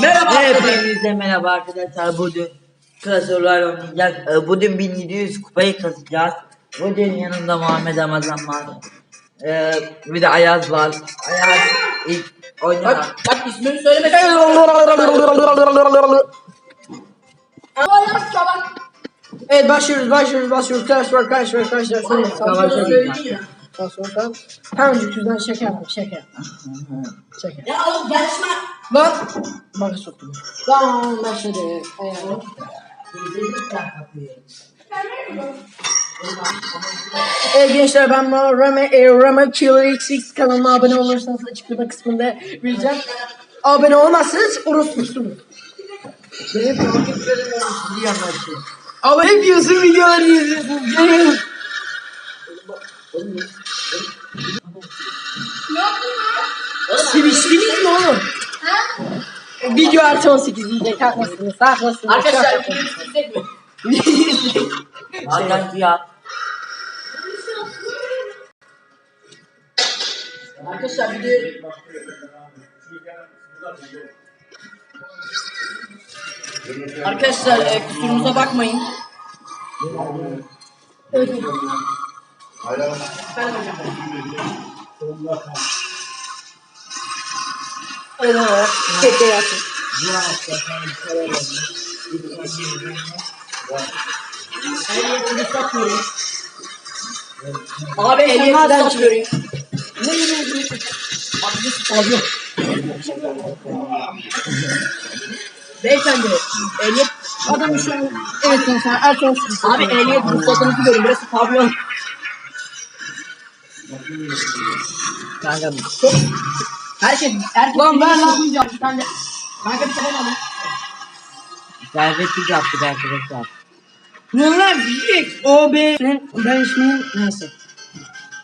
Merhaba. Hepinize merhaba arkadaşlar. Bugün klasörler oynayacağız. Ee, Bugün 1700 kupayı kasacağız. Bugün yanımda Muhammed Ramazan var. Ee, bir de Ayaz var. Ayaz ilk oynar. Bak, bak ismini söyleme. Evet başlıyoruz başlıyoruz başlıyoruz Clash Royale Clash Royale Clash Royale Clash Savaşa Gireceğim. Clash Royale Hemen yüzden yaptım şaka yaptım Şaka Ya oğlum yarışma. Lan Bana soktum Tamam başladı Ayağım Evet gençler ben Rama, Rama, e, Rama Killer XX kanalına abone olursanız açıklama kısmında vereceğim. Abone olmazsanız orospusunuz. Benim takipçilerim sizi anlatıyor. Ama hep yazın videoları izliyorsunuz. Seviştiniz mi oğlum? Video artı 18 diyecek haklısınız haklısınız. Arkadaşlar haklısınız. istesek mi? Hakan ya. Arkadaşlar bir Arkadaşlar e, kusurumuza bakmayın. Öyle olarak Tekrar yapın. Ehliyetini satmıyorum. Abi ehliyetini satmıyorum. Ne yemeğinizi Abi alıyor. Beyefendi ehliyet Adam şu an evet artı 18. Abi ehliyet ruhsatınızı verin. Burası pavyon. Kanka Herkes, herkes Lan ver lan. lan. Sen de. Kanka bir telefon alın. servetlik yaptık arkadaşlar. O be. Ben, ben ismini neyse.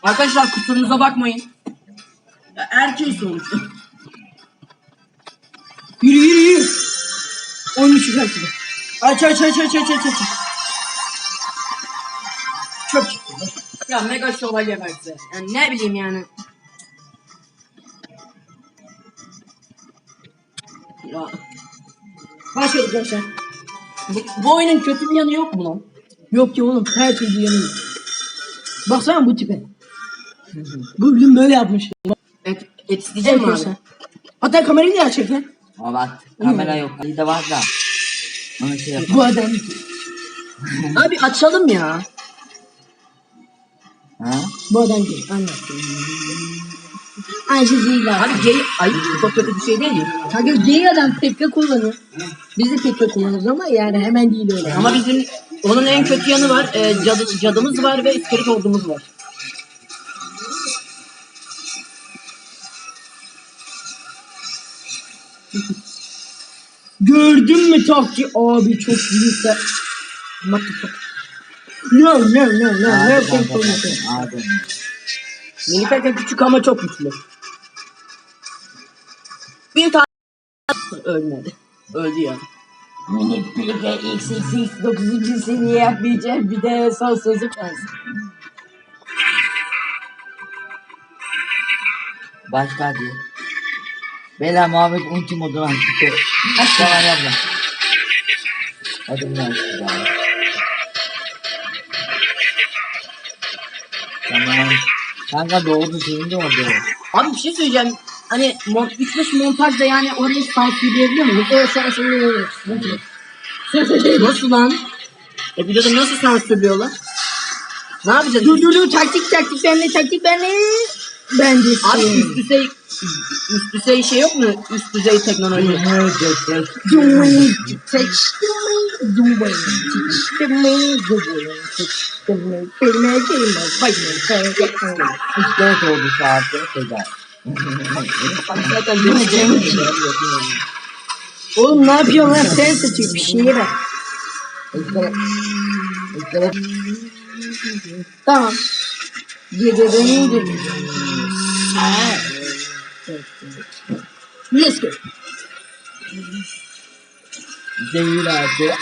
Arkadaşlar kusurumuza bakmayın. Ya, erkeği sonuçta. Yürü yürü yürü. 13 kaçtı. Aç aç aç aç aç aç aç. Ya mega şövalye verse. Yani ne bileyim yani. Ya, Başladık gençler. bu, bu oyunun kötü bir yanı yok mu lan? Yok ki oğlum her türlü yanıyor. Baksana bu tipe. bu bilim böyle yapmış. Et, et isteyecek mi abi? Arkadaşlar. Hatta kamerayı da açacak lan. Ama bak kamera yok. Ali de var da. Şey. Bu adam. Abi açalım ya. Bu adam değil. Anlat. Aynı şey değil abi. Abi gay ayıp çok kötü bir şey değil mi? Kanka gay adam tekke kullanıyor. Biz de tekke kullanırız ama yani hemen değil öyle. Ama bizim onun en kötü yanı var. E, cadı, cadımız var ve iskelet ordumuz var. Gördün mü takki abi çok iyiyse. What the fuck? No no no no no kanka you. bakın. Abi. Nilüfer küçük ama çok güçlü. Bir tane ölmedi. Öldü ya. Mini Pilge XXX 9. seviye yapmayacağım bir de son sözü kalsın. Başka hadi. Bela Muhammed modunu açtı. Tamam yapma. Hadi bunu açtı Tamam. Kanka doğru senin de orada. Abi bir şey söyleyeceğim. Hani mon 3-5 montajda yani orayı sansürleyebiliyor muyum? Evet sana söylüyorum. Nasıl lan? E videoda nasıl sansürlüyorlar? Ne yapacağız? Dur dur dur taktik taktik benle taktik benle. Ben de Abi üst düzey üst düzey şey yok mu? Üst düzey teknoloji. İskelet oldu saatte tedavi. Zaten demeyeceğim. Oğlum ne yapıyorsun lan sen saçıyor bir şeye bak. Tamam. Geceden gece. Let's go. Zehir artı.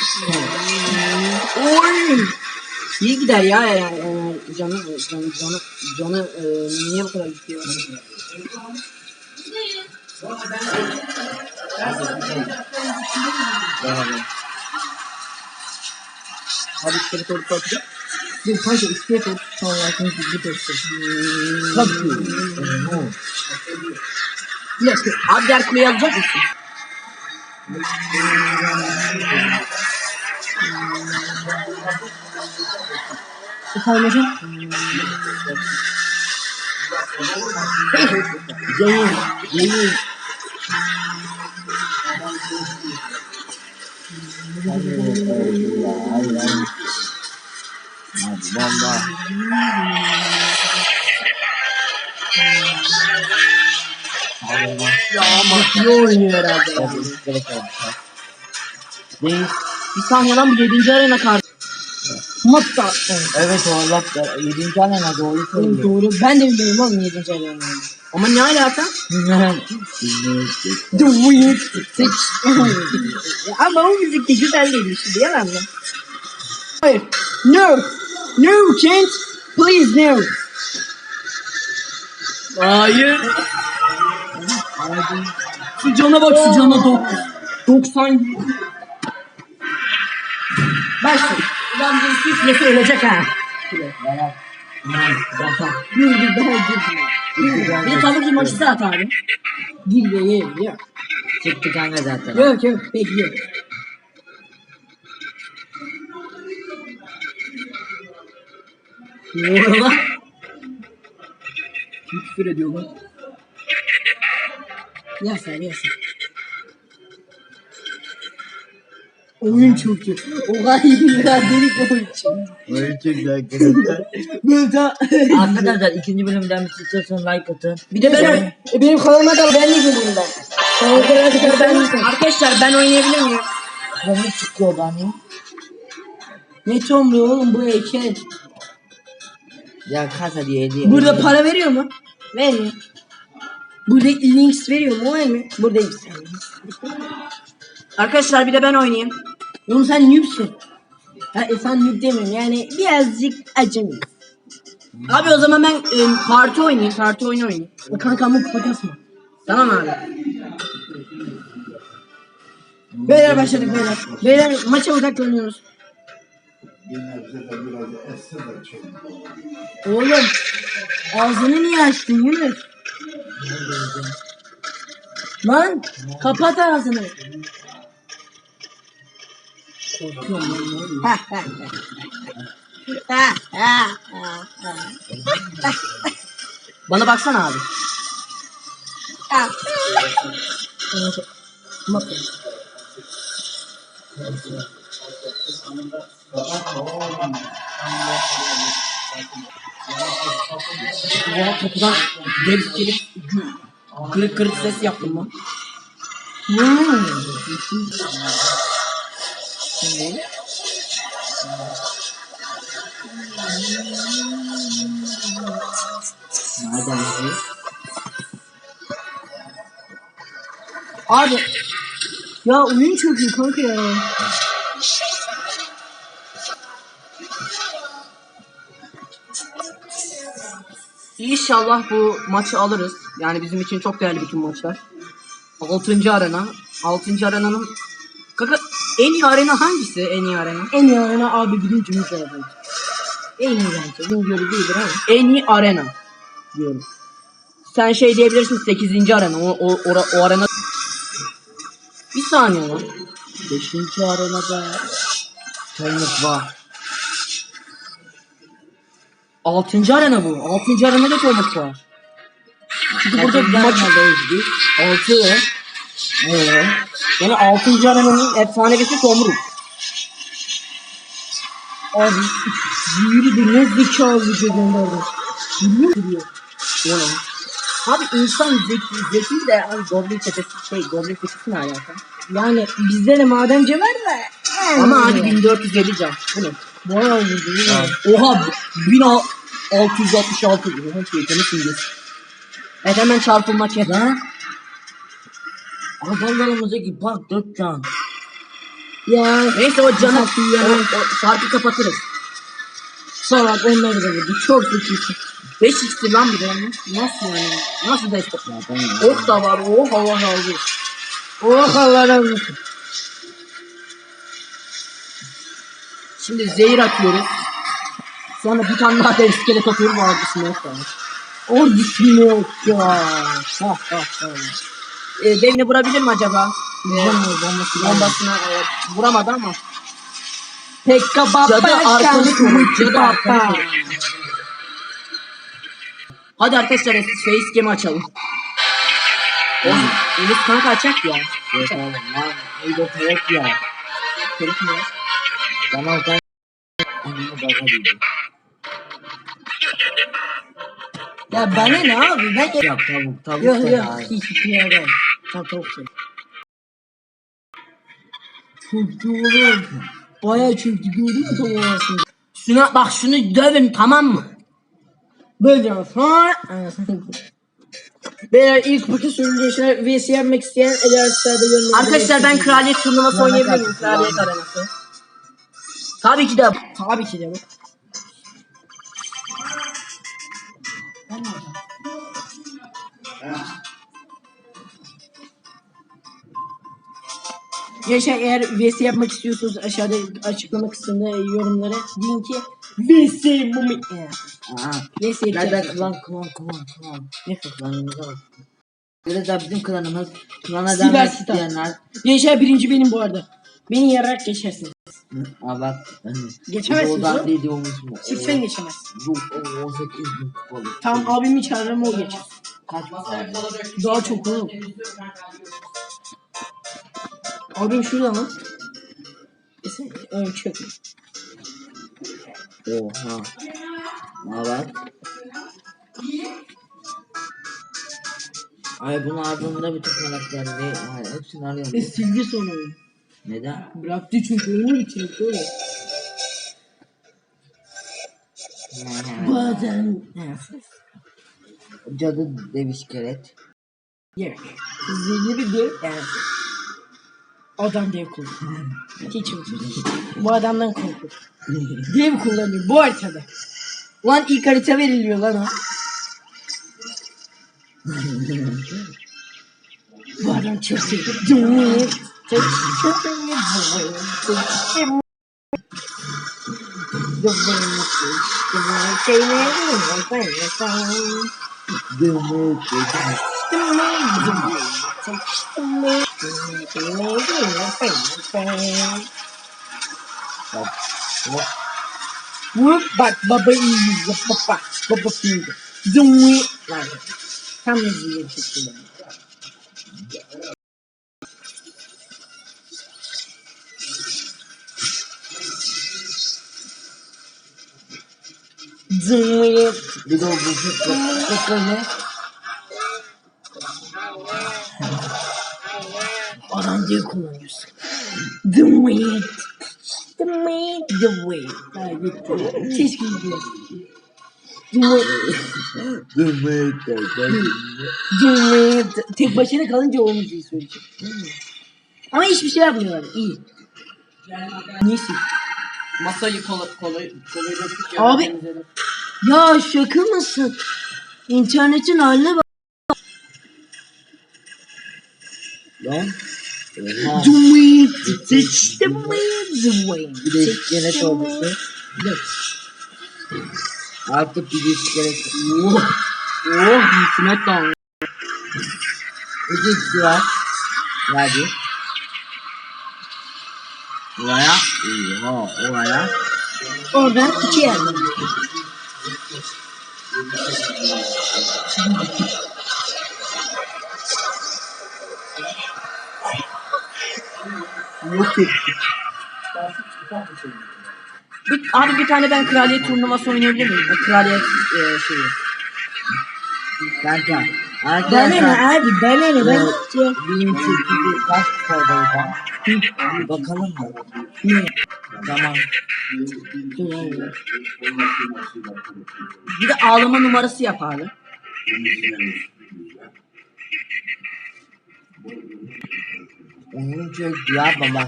Oy. İyi gider ya yani. yani canı canı canı canı e, niye bu kadar gidiyor? Abi içeri doğru kalkacak. Dur kanka içeri doğru. Tamam yakın bir testi. Tabii Yes. Abi diğer kuleyi alacak mısın? Efendim hocam? Değil, değil. Ya ama iyi oynuyor herhalde. ya. Değil. Bir saniye lan bu 7. arena kartı. Matta. Evet oğlum. Yedinci alana doğru Evet, söylüyor. doğru. Ben de bilmiyorum oğlum 7. arena. Ama ne alaka? The Weird Six. Ama o müzik de güzel değil işte yalan mı? Hayır. No. No Kent. Please no. Hayır. Şu cana bak şu cana 9. 90. Bak şu. Ulan bu üflesi ölecek ha. Dur dur daha dur. Bir tavuk maçı at abi. Gir ye ye ye. Çıktı kanka zaten. Yok yok bekliyor. Ne oluyor lan? Kim küfür ediyor lan? Yersen yersen. Oyun çok iyi. Oha iyi ya delik oyun çok. Oyun çok güzel arkadaşlar. Böyle daha... Arkadaşlar ikinci bölümden bir istiyorsanız like atın. Bir de ben e, benim kanalıma da ben de gireyim ben. Kanalıma da ben Arkadaşlar ben oynayabilir miyim? Ne çıkıyor lan ya? Ne tomlu oğlum bu heykel. Ya kasa diye hediye. Burada para veriyor mu? Vermiyor. Burada links veriyor mu? Vermiyor. Burada links. Arkadaşlar bir de ben oynayayım. Oğlum sen noobsun. Ha, e, sen noob demiyorum yani birazcık acemi. Abi o zaman ben e, parti oynayayım. Parti oyunu oynayayım. O kanka ama kupa kasma. Tamam abi. Beyler başladık beyler. Beyler maça odaklanıyoruz. Oğlum ağzını niye açtın Yunus? Lan kapat ağzını. Bana baksana abi. Bak. Ya kapıdan gelip gelip kırık kırık ses yaptım lan. Hmm. Ne? Nereden Abi. Ya oyun çok iyi kanka ya. İnşallah bu maçı alırız. Yani bizim için çok değerli bütün maçlar. 6. arena. 6. arenanın Kanka en iyi arena hangisi? En iyi arena. En iyi arena abi birinci mücadele. En iyi bence. Bilmiyorum değildir ama. En iyi arena diyorum. Sen şey diyebilirsin 8. arena. O, o, o, o arena bir saniye lan. Beşinci arenada Toynuk var. Altıncı arena bu. Altıncı arenada Thomas var. Çünkü burada bir maç oldu. Altı ve ee, yani altıncı arenanın efsanevisi Tomruk. Abi büyülü bir ne zekalı video gönderdi. Biliyor musun? Yani. Abi insan zeki, zeki de yani Goblin çetesi şey Goblin çetesi ne alaka? Yani bizde de madem cever de. Ama hadi 1450 can. Bu ne? Vay be. Oha 1000 666 gibi. Şeytanı simgesi. Evet hemen çarpılma çek. Ha? Adamlarımızdaki bak dört can. Ya. Neyse o canı yani. şarkı kapatırız. Salak onları da vurdu. Çok suçlusu. 5 x'ti lan bir de. Nasıl yani? Nasıl destek? Ya, ok da var. Oh Allah razı olsun. Oh Allah razı olsun. Şimdi zehir atıyoruz. Sonra bir tane daha da iskelet atıyoruz. Bu arada da var. Ordusunu yok ya. Ha ha ha. Ee, Devne vurabilir mi acaba? Vuramıyor bombası. Bombasına evet, vuramadı ama. Pekka baba Cadı koru, cadı baba. Hadi arkadaşlar face game açalım. Oğlum, Elis kanka açacak ya. Yok oğlum lan. İyi terek ya. Mi ya? Tamam sen. Anamı baba Ya bana ne abi ben Yok tavuk tavuk. Yok yok hiç bir yere. Tamam tavuk söyle. Çöktü oğlum. Bayağı çöktü gördün mü tavuğun arasında? Şuna bak şunu dövün tamam mı? Böyle sonra Beyler ilk paket sürücüler VS yapmak isteyen aşağıda yorumlarda Arkadaşlar ben kraliyet turnuvası Bana oynayabilir miyim? kalsın. Kraliyet arenası. Tabii ki de. Tabii ki de Gençler eğer VS yapmak istiyorsanız aşağıda açıklama kısmında yorumlara deyin ki VS bu mu? Aha. VS Nereden yapacağız. klan klan klan klan. Ne klanımıza bak. Biraz daha bizim klanımız. Klana Siber Star. isteyenler. Gençler birinci benim bu arada. Beni yararak geçersiniz. Hı, Aa bak. Geçemezsiniz oğlum. dediğimiz mu? Sırf sen geçemezsin. Yok o 18 bin kupalı. Tamam abimi çağırırım o geçer. Kaç? Daha çok oğlum. Abim şurada mı? Kesin ön çökme. Oha. Aa bak. Ay bunun ardında bütün karakterleri yani hepsini arıyorum. E sildi sonra oyunu. Neden? Bıraktı çünkü oyunu bitirdi oğlum. Bazen Cadı dev iskelet. yemek. Zehiri de yani. Adam dev kullanıyor. Hiç unutmayın. Bu adamdan korkun. Dev kullanıyor bu haritada. Lan ilk harita veriliyor lan o. Bu adam çok seviyor. Vur bak baba iyi izle baba baba filmde. Zımı lan. Tam izleyecek şekilde. Zımı. Bir de o Tekrar ne? Adam diye kullanıyorsun. The way. The way. The way. Ha gitti. Keşke gidiyorsun. The way. Dönmeye The way. Tek başına kalınca o müziği söyleyecek. Ama hiçbir şey yapmıyorlar. İyi. Neyse. Masayı kola döktük ya. Abi- temizledim. Ya şaka mısın? İnternetin haline bak. Lan. Oha. The way. The way. Bir de iskelet olmuştu. Artık bir de iskelet. Oh. Oh. Smackdown. İki ikisi var. Hadi. Oraya. Oha oraya. Oradan iki yerden. Yok ettik. Bir, abi bir tane ben kraliyet turnuvası oynayabilir miyim? Kraliyet e, şeyi. Kanka. Bana ne Arkadaşlar. abi bana ne ben Benim çektiğim kaç kupadayım ben? Bakalım mı? Tamam. Dur abi. Bir de ağlama numarası yap abi. Onun çöktü ya baba.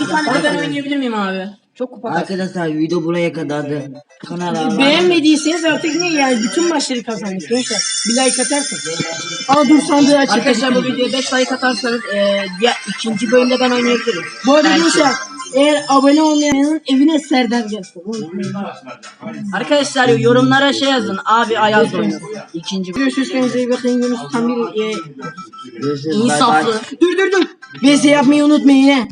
Bir tane de ben oynayabilir miyim abi? Çok kupa kastı. Arkadaşlar video buraya kadardı. Kanala Beğenmediyseniz artık ne yani bütün maçları kazandık gençler. Bir like atarsanız. Aa dur sandığı açık. Arkadaşlar bu videoya 5 like atarsanız e, diğer ikinci bölümde ben oynayabilirim. Bu arada Belki. gençler eğer abone olmayanın evine Serdar gelsin. Unutmayın. Arkadaşlar yorumlara şey yazın. Abi Ayaz oynuyor. İkinci bölüm. Görüşürüz kendinize iyi bakın. Yunus tam bir e, Görüşürüz. bay bay. İnsaflı. Dur dur dur. VS yapmayı unutmayın he.